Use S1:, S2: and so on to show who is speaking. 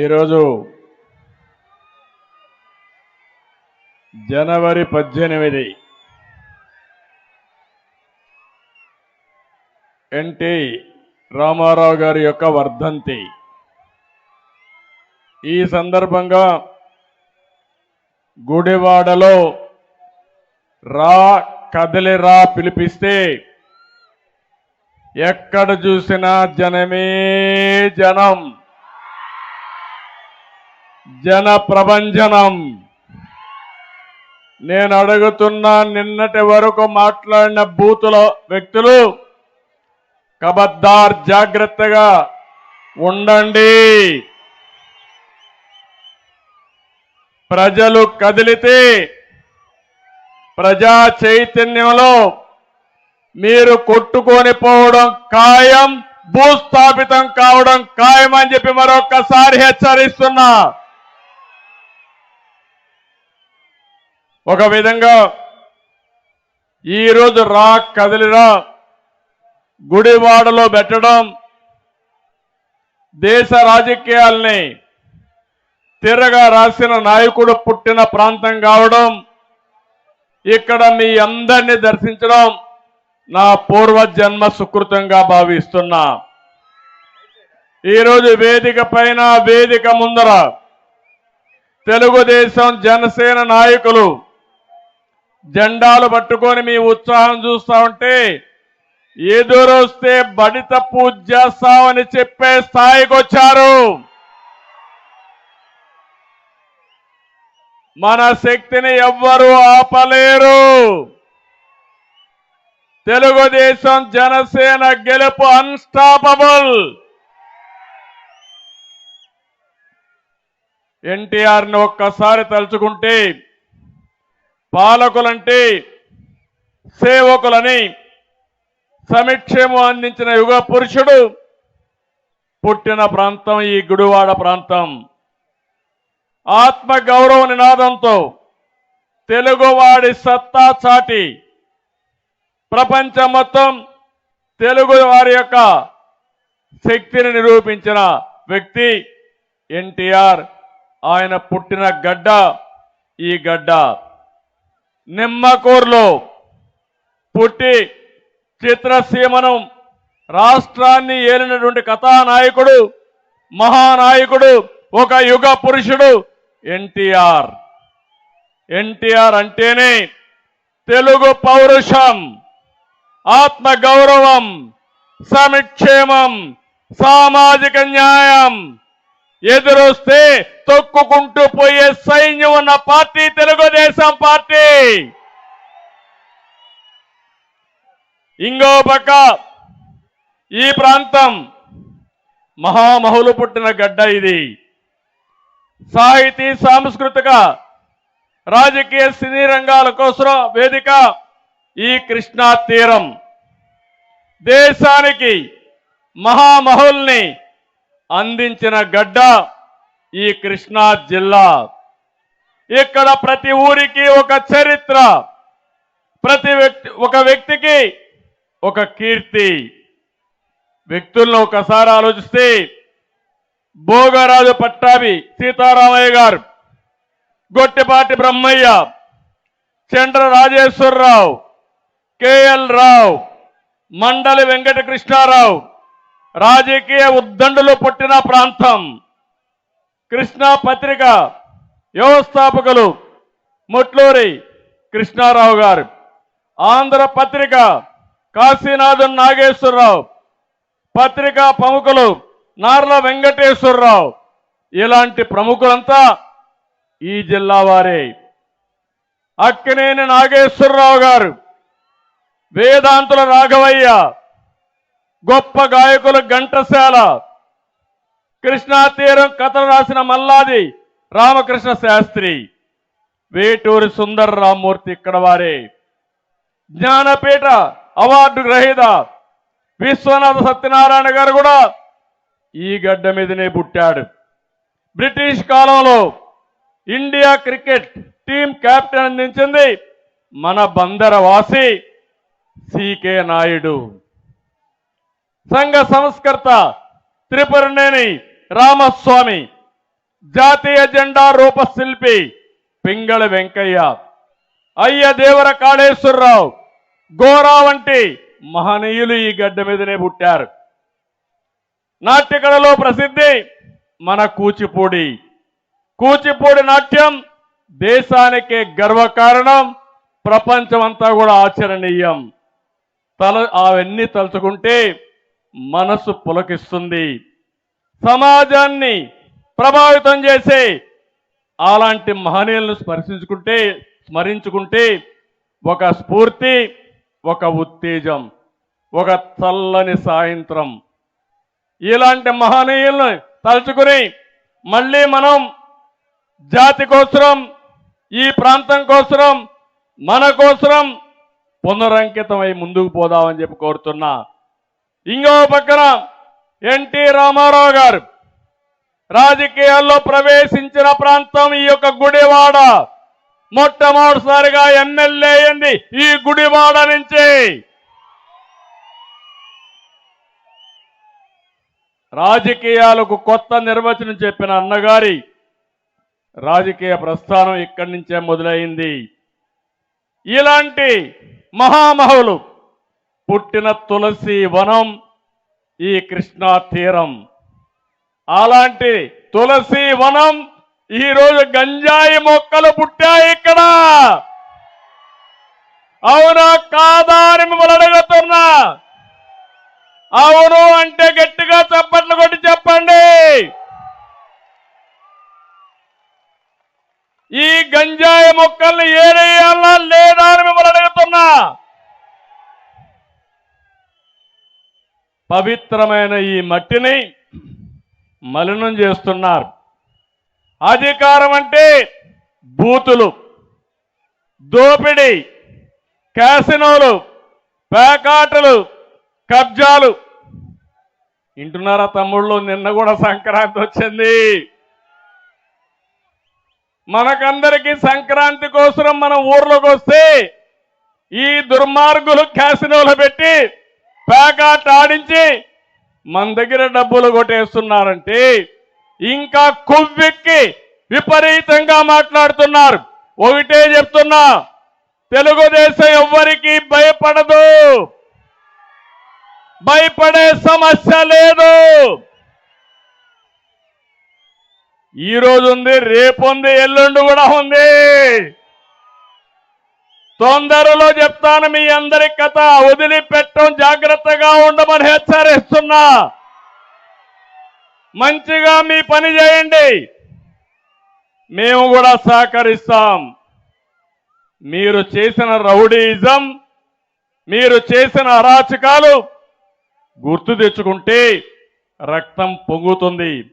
S1: ఈరోజు జనవరి పద్దెనిమిది ఎన్టీ రామారావు గారి యొక్క వర్ధంతి. ఈ సందర్భంగా గుడివాడలో రా కదలిరా పిలిపిస్తే ఎక్కడ చూసినా జనమే జనం. జన ప్రభంజనం. నేను అడుగుతున్నా నిన్నటి వరకు మాట్లాడిన బూతుల వ్యక్తులు కబద్దార్ జాగ్రత్తగా ఉండండి. ప్రజలు కదిలితే ప్రజా చైతన్యంలో మీరు కొట్టుకొని పోవడం ఖాయం భూస్థాపితం కావడం ఖాయం అని చెప్పి మరొకసారి హెచ్చరిస్తున్నా. ఒక విధంగా ఈరోజు రా కదిలిరా గుడివాడలో పెట్టడం దేశ రాజకీయాల్ని తిరగా రాసిన నాయకుడు పుట్టిన ప్రాంతం కావడం ఇక్కడ మీ అందరినీ దర్శించడం నా పూర్వజన్మ సుకృతంగా భావిస్తున్నా. ఈరోజు వేదిక పైన వేదిక ముందర తెలుగుదేశం జనసేన నాయకులు జెండాలు పట్టుకొని మీ ఉత్సాహం చూస్తా ఉంటే ఎదురొస్తే బడిత పూజ చేస్తామని చెప్పే స్థాయికి వచ్చారు. మన శక్తిని ఎవ్వరూ ఆపలేరు. తెలుగుదేశం జనసేన గెలుపు అన్స్టాపబుల్ ఎన్టీఆర్ని ఒక్కసారి తలుచుకుంటే పాలకులంటే సేవకులని సమిక్షేమం అందించిన యుగ పురుషుడు పుట్టిన ప్రాంతం ఈ గుడివాడ ప్రాంతం. ఆత్మ గౌరవ నినాదంతో తెలుగువాడి సత్తా చాటి ప్రపంచం మొత్తం తెలుగు వారి యొక్క శక్తిని నిరూపించిన వ్యక్తి ఎన్టీఆర్. ఆయన పుట్టిన గడ్డ ఈ గడ్డ. నిమ్మకూరులో పుట్టి చిత్రసీమను రాష్ట్రాన్ని ఏలినటువంటి కథానాయకుడు మహానాయకుడు ఒక యుగ పురుషుడు ఎన్టీఆర్. ఎన్టీఆర్ అంటేనే తెలుగు పౌరుషం ఆత్మ గౌరవం సమిక్షేమం సామాజిక న్యాయం. ఎదురొస్తే తొక్కుకుంటూ పోయే సైన్యం ఉన్న పార్టీ తెలుగుదేశం పార్టీ. ఇంకో పక్క ఈ ప్రాంతం మహామహులు పుట్టిన గడ్డ ఇది. సాహితీ సాంస్కృతిక రాజకీయ సినీ రంగాల కోసం వేదిక ఈ కృష్ణా తీరం. దేశానికి మహామహుల్ని అందించిన గడ్డ. ఈ కృష్ణా జిల్లా. ఇక్కడ ప్రతి ఊరికి ఒక చరిత్ర ప్రతి వ్యక్తి ఒక వ్యక్తికి ఒక కీర్తి. వ్యక్తులను ఒకసారి ఆలోచిస్తే భోగరాజు పట్టాభి సీతారామయ్య గారు గొట్టిపాటి బ్రహ్మయ్య చండ్ర రాజేశ్వరరావు కేఎల్ రావు మండలి వెంకటకృష్ణారావు రాజకీయ ఉద్దండులు పుట్టిన ప్రాంతం. కృష్ణా పత్రిక వ్యవస్థాపకులు ముట్లూరి కృష్ణారావు గారు. ఆంధ్ర పత్రిక కాశీనాథన్ నాగేశ్వరరావు. పత్రికా ప్రముఖులు నార్ల వెంకటేశ్వరరావు. ఇలాంటి ప్రముఖులంతా ఈ జిల్లా వారే. అక్కినేని నాగేశ్వరరావు గారు వేదాంతుల రాఘవయ్య గొప్ప గాయకులు ఘంటసాల కృష్ణా తీరం కథలు రాసిన మల్లాది రామకృష్ణ శాస్త్రి. వేటూరి సుందర రామ్మూర్తి ఇక్కడ వారే. జ్ఞానపీఠ అవార్డు గ్రహీత విశ్వనాథ సత్యనారాయణ గారు కూడా ఈ గడ్డ మీదనే పుట్టాడు. బ్రిటిష్ కాలంలో ఇండియా క్రికెట్ టీం కెప్టెన్ అందించింది మన బందరవాసి సికే నాయుడు. సంఘ సంస్కర్త త్రిపురనేని రామస్వామి జాతీయ జెండా రూపశిల్పి పింగళ వెంకయ్య అయ్య దేవర కాళేశ్వరరావు గోరా వంటి మహనీయులు ఈ గడ్డ మీదనే పుట్టారు. నాట్యకళలో ప్రసిద్ధి మన కూచిపూడి. కూచిపూడి నాట్యం దేశానికే గర్వకారణం ప్రపంచమంతా కూడా ఆచరణీయం. తల అవన్నీ తలుచుకుంటే మనసు పులకిస్తుంది. సమాజాన్ని ప్రభావితం చేసే అలాంటి మహనీయులను స్మర్శించుకుంటే స్మరించుకుంటే ఒక స్ఫూర్తి ఒక ఉత్తేజం ఒక చల్లని సాయంత్రం. ఇలాంటి మహనీయులను తలుచుకుని మళ్ళీ మనం జాతి కోసరం ఈ ప్రాంతం కోసరం మన కోసరం పునరంకితమై ముందుకు పోదామని చెప్పి కోరుతున్నా. ఇంకో పక్కన ఎన్టీ రామారావు గారు రాజకీయాల్లో ప్రవేశించిన ప్రాంతం ఈ యొక్క గుడివాడ. మొట్టమొదటిసారిగా ఎమ్మెల్యే అయింది ఈ గుడివాడ నుంచి. రాజకీయాలకు కొత్త నిర్వచనం చెప్పిన అన్నగారి రాజకీయ ప్రస్థానం ఇక్కడి నుంచే మొదలైంది. ఇలాంటి మహామహులు పుట్టిన తులసి వనం ఈ కృష్ణా తీరం అలాంటి తులసి వనం ఈరోజు గంజాయి మొక్కలు పుట్టాయి ఇక్కడ. అవునా కాదా అని మిమ్మల్ని అడుగుతున్నా. అవును అంటే గట్టిగా చప్పట్లు కొట్టి చెప్పండి. ఈ గంజాయి మొక్కల్ని ఏరేయాలా లేదా అని మిమ్మల్ని అడుగుతున్నా. పవిత్రమైన ఈ మట్టిని మలినం చేస్తున్నారు. అధికారం అంటే బూతులు దోపిడీ క్యాసినోలు పేకాటలు కబ్జాలు. వింటున్నారా తమ్ముళ్ళు? నిన్న కూడా సంక్రాంతి వచ్చింది. మనకందరికీ సంక్రాంతి కోసం మన ఊర్లోకి వస్తే ఈ దుర్మార్గులు క్యాసినోలు పెట్టి పేకాట ఆడించి మన దగ్గర డబ్బులు కొట్టేస్తున్నారంటే ఇంకా కొవ్వెక్కి విపరీతంగా మాట్లాడుతున్నారు. ఒకటే చెప్తున్నా తెలుగుదేశం ఎవ్వరికీ భయపడదు. భయపడే సమస్య లేదు. ఈ రోజు ఉంది రేపు ఉంది ఎల్లుండి కూడా ఉంది. తొందరలో చెప్తాను మీ అందరి కథ. వదిలిపెట్టం జాగ్రత్తగా ఉండమని హెచ్చరిస్తున్నా. మంచిగా మీ పని చేయండి. మేము కూడా సహకరిస్తాం. మీరు చేసిన రౌడీయిజం మీరు చేసిన అరాచకాలు గుర్తు తెచ్చుకుంటే రక్తం పొంగుతుంది.